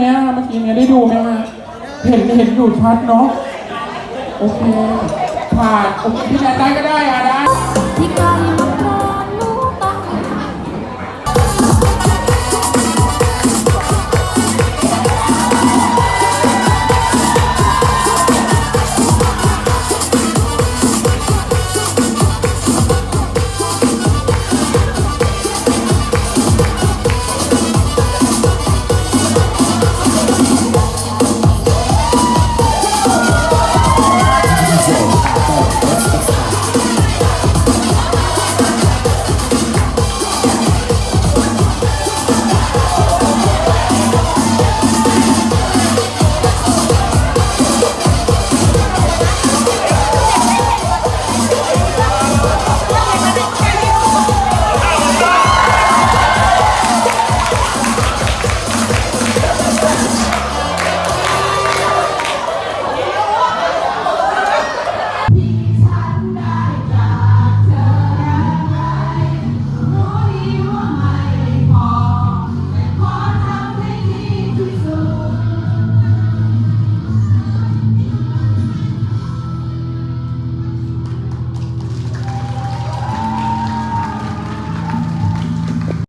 เนี่ยเมื่อกี้เนี่ยได้ดูไหมคะเห็นเห็นอยู่ชัดเนาะโอเคผ่านโอเคพี่แนนได้ก็ได้อะได้